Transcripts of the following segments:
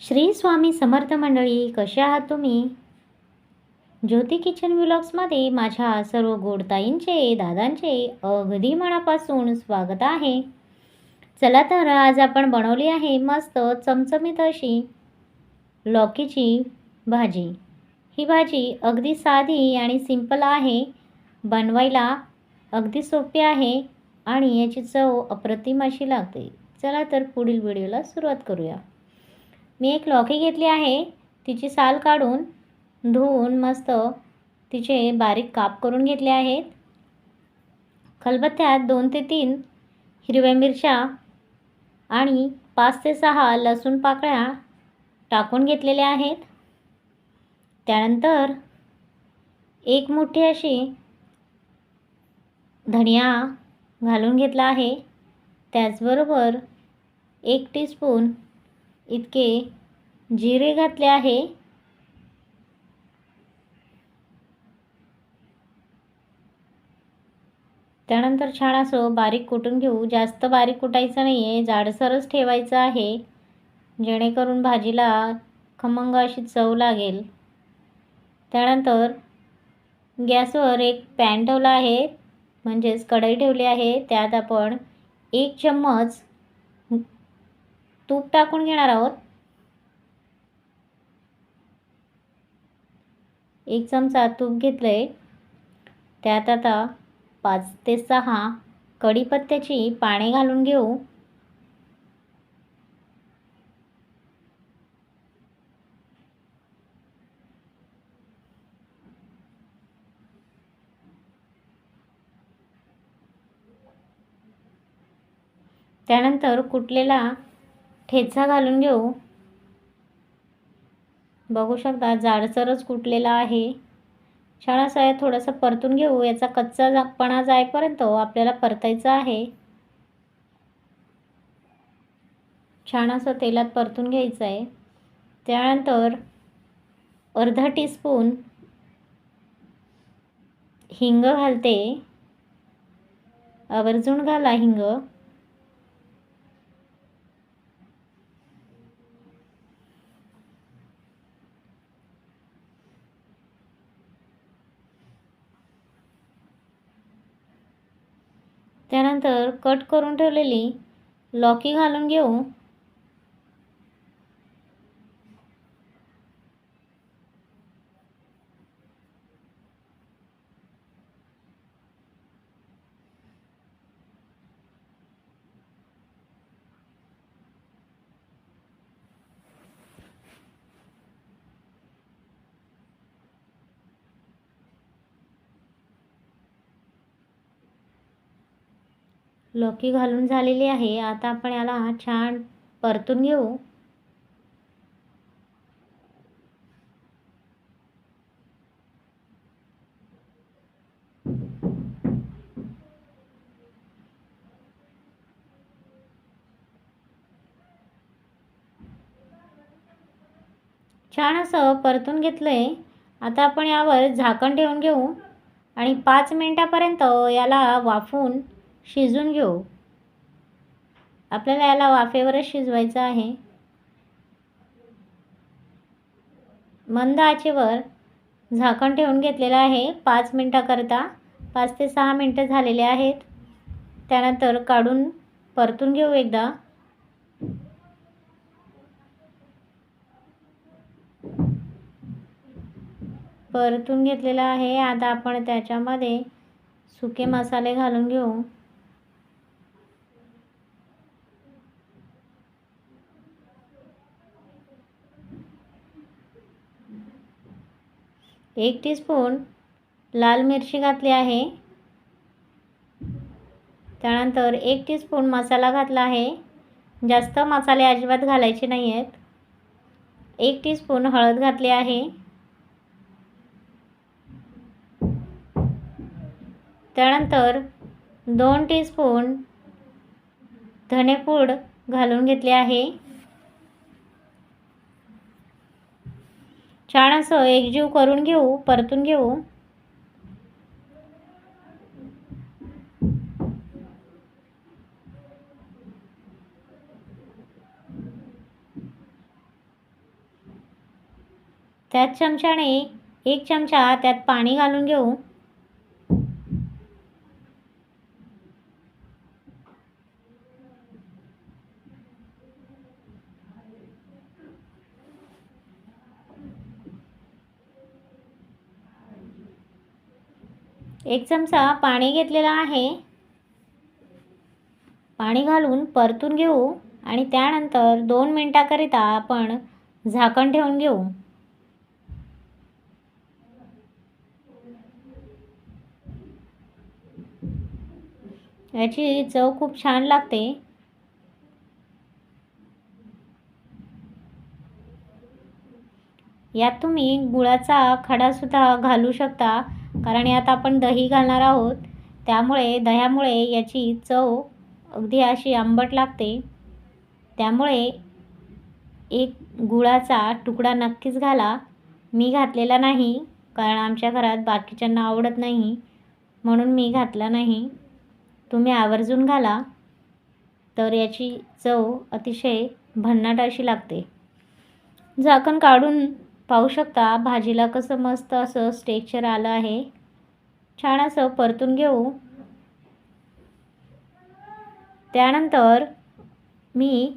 श्री स्वामी समर्थ मंडळी कसे आहात तुम्ही? ज्योती किचन व्लॉग्समध्ये माझ्या सर्व गोडताईंचे दादांचे अगदी मनापासून स्वागत आहे. चला तर आज आपण बनवली आहे मस्त चमचमीत अशी लौकीची भाजी. ही भाजी अगदी साधी आणि सिंपल आहे. बनवायला अगदी सोपी आहे आणि याची चव अप्रतिम अशी लागते. चला तर पुढील व्हिडिओला सुरुवात करूया. मी एक लौकी घेतली आहे. तिची साल काढून धुवून मस्त तिचे बारीक काप करून घेतले आहेत. खलबत्त्यात दोन ते तीन हिरव्या मिरच्या आणि पाच ते सहा लसूण पाकळ्या टाकून घेतलेल्या आहेत. त्यानंतर एक मोठी अशी धनिया घालून घेतला आहे. त्याचबरोबर एक टीस्पून इतके जिरे घातले आहे. त्यानंतर छान असं बारीक कुटून घेऊ. जास्त बारीक कुटायचं नाही आहे जाडसरच ठेवायचं आहे. जेणेकरून भाजीला खमंग अशी चव लागेल. त्यानंतर गॅसवर एक पॅन ठेवला आहे. म्हणजेच कढई ठेवली आहे. त्यात आपण एक चम्मच तूप टाकून घेणार आहोत. एक चमचा तूप घेतलं आहे त्यात आता पाच ते सहा कढीपत्त्याची पाने घालून घेऊ. त्यानंतर कुटलेला ठेचा घालून घेऊ. बघू शकता जाडसरच कुटलेला आहे. छान असं आहे थोडंसं परतून घेऊ. याचा कच्चा पणा जायपर्यंत आपल्याला परतायचं आहे. छान असं तेलात परतून घ्यायचं आहे त्यानंतर अर्धा टीस्पून हिंग घालते. आवर्जून घाला हिंग. त्यानंतर कट करून ठेवलेली लॉकी घालून घेऊ. लौकी घालून झालेली आहे. आता आपण याला छान परतून घेऊ. छान असं परतून घेतलं आहे आता आपण यावर झाकण ठेवून घेऊ. आणि पाच मिनटापर्यंत याला वाफून शिजून घेऊ. आपल्याला याला वाफेवरच शिजवायचं आहे. मंद आचेवर झाकण ठेवून घेतलेलं आहे पाच मिनटाकरता. पाच ते सहा मिनटं झालेले आहेत. त्यानंतर काढून परतून घेऊ एकदा. परतून घेतलेलं आहे. आता आपण त्याच्यामध्ये सुके मसाले घालून घेऊ. एक टीस्पून लाल मिरची घातली आहे. त्यानंतर एक टीस्पून मसाला घातला आहे. जास्त मसाले अजिबात घालायचे नाही आहेत एक टीस्पून हळद घातली आहे. त्यानंतर दोन टीस्पून धनेपूड घालून घेतले आहे. छान असं एकजीव करून घेऊ परतून घेऊ. त्याच चमच्याने एक चमचा त्यात पाणी घालून घेऊ. एक चमचा पाणी घेतलेला आहे. पाणी घालून परतून घेऊ आणि त्यानंतर दोन मिनटाकरिता आपण झाकण ठेवून घेऊ. याची चव खूप छान लागते. यात तुम्ही गुळाचा खडासुद्धा घालू शकता. कारण यात आपण दही घालणार आहोत. त्यामुळे दह्यामुळे याची चव अगदी अशी आंबट लागते. त्यामुळे एक गुळाचा तुकडा नक्कीच घाला. मी घातलेला नाही कारण आमच्या घरात बाकीच्यांना आवडत नाही. म्हणून मी घातला नाही. तुम्ही आवर्जून घाला. तर याची चव अतिशय भन्नाट अशी लागते. झाकण काढून पाहू शकता भाजीला कसं मस्त असं स्टेक्चर आलं आहे. छान असं परतून घेऊ. त्यानंतर मी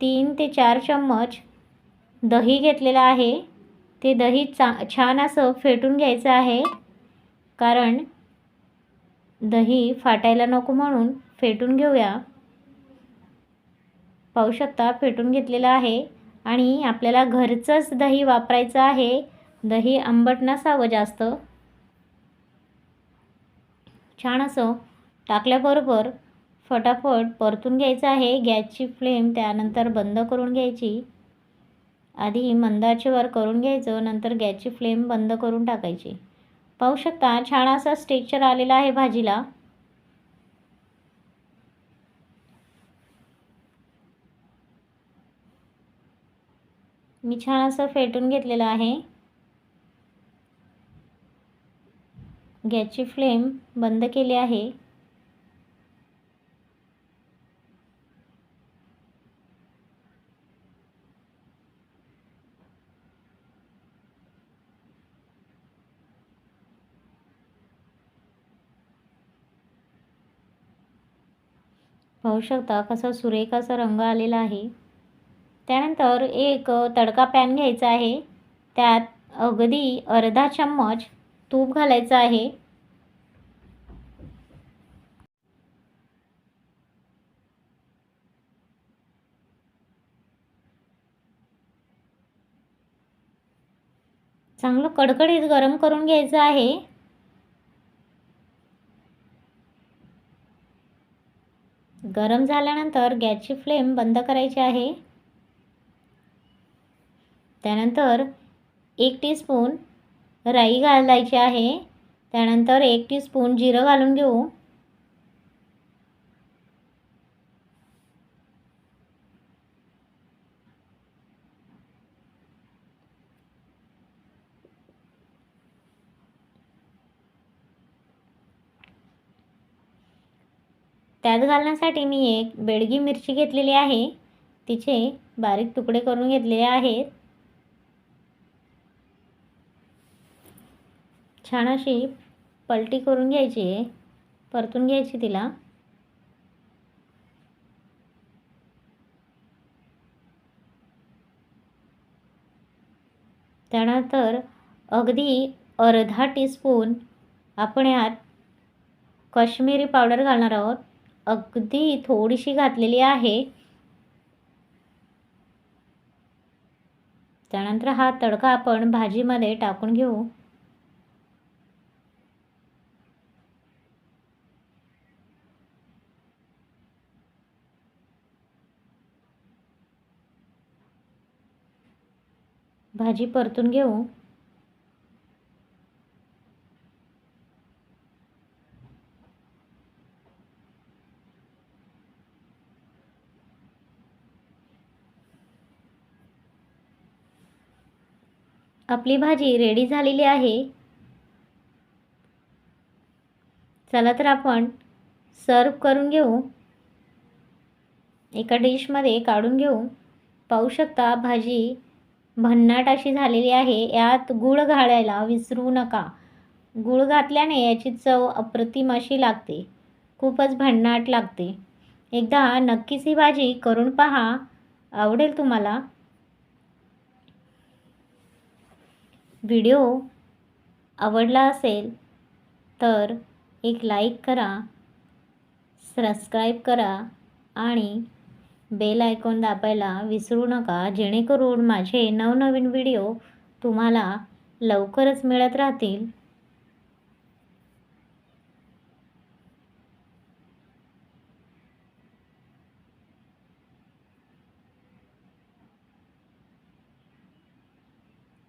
तीन ते चार चम्मच दही घेतलेलं आहे. ते दही चा छान असं फेटून घ्यायचं आहे. कारण दही फाटायला नको म्हणून फेटून घेऊया. पाहू शकता फेटून घेतलेलं आहे. आणि आपल्याला घरचंच दही वापरायचं आहे. दही आंबट नसावं जास्त. छान असं टाकल्याबरोबर फटाफट परतून घ्यायचं आहे. गॅसची फ्लेम त्यानंतर बंद करून घ्यायची. आधी मंदाचेवर करून घ्यायचं नंतर गॅसची फ्लेम बंद करून टाकायची. पाहू शकता छान असा स्टेक्चर आलेला आहे भाजीला. मी छान असं फेटून घेतलेलं आहे. गॅसची फ्लेम बंद केली आहे. पाहू शकता कसा सुरेख असा रंग आलेला आहे. त्यानंतर एक तडका पॅन घ्यायचा आहे. त्यात अगदी अर्धा चम्मच तूप घालायचं आहे. चांगलं कडकडीत गरम करून घ्यायचं आहे. गरम झाल्यानंतर गॅसची फ्लेम बंद करायची आहे. त्यानंतर एक टीस्पून राई घालायची आहे. त्यानंतर एक टीस्पून जिरं घालून घेऊ. त्यात घालण्यासाठी मी एक बेडगी मिरची घेतलेली आहे. तिचे बारीक तुकडे करून घेतलेले आहेत. छान अशी पलटी करून घ्यायची आहे परतून घ्यायची तिला. त्यानंतर अगदी अर्धा टीस्पून आपण यात कश्मीरी पावडर घालणार आहोत. अगदी थोडीशी घातलेली आहे. त्यानंतर हा तडका आपण भाजीमध्ये टाकून घेऊ. भाजी परतून घेऊ. आपली भाजी रेडी झालेली आहे. चला तर आपण सर्व करून घेऊ. एका डिशमध्ये काढून घेऊ. पाहू शकता भाजी भन्नाट अशी झालेली आहे यात गूळ घालायला विसरू नका. गूळ घातल्याने याची चव अप्रतिम अशी लागते. खूपच भन्नाट लागते. एकदा नक्कीच ही भाजी करून पहा. आवडेल तुम्हाला? व्हिडिओ आवडला असेल तर एक लाईक करा सबस्क्राईब करा आणि बेल आयकॉन दाबायला विसरू नका जेणेकरून माझे नवनवीन व्हिडिओ तुम्हाला लवकरच मिळत राहतील.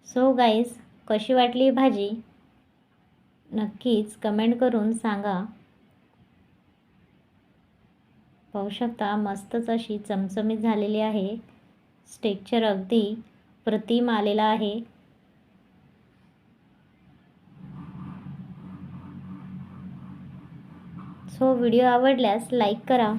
सो गाईज कशी वाटली भाजी? नक्कीच कमेंट करून सांगा. पाहू शकता मस्तच अशी चमचमीत झालेली आहे. स्टेक्चर अगदी प्रतिम आलेला आहे. सो व्हिडिओ आवडल्यास लाईक करा.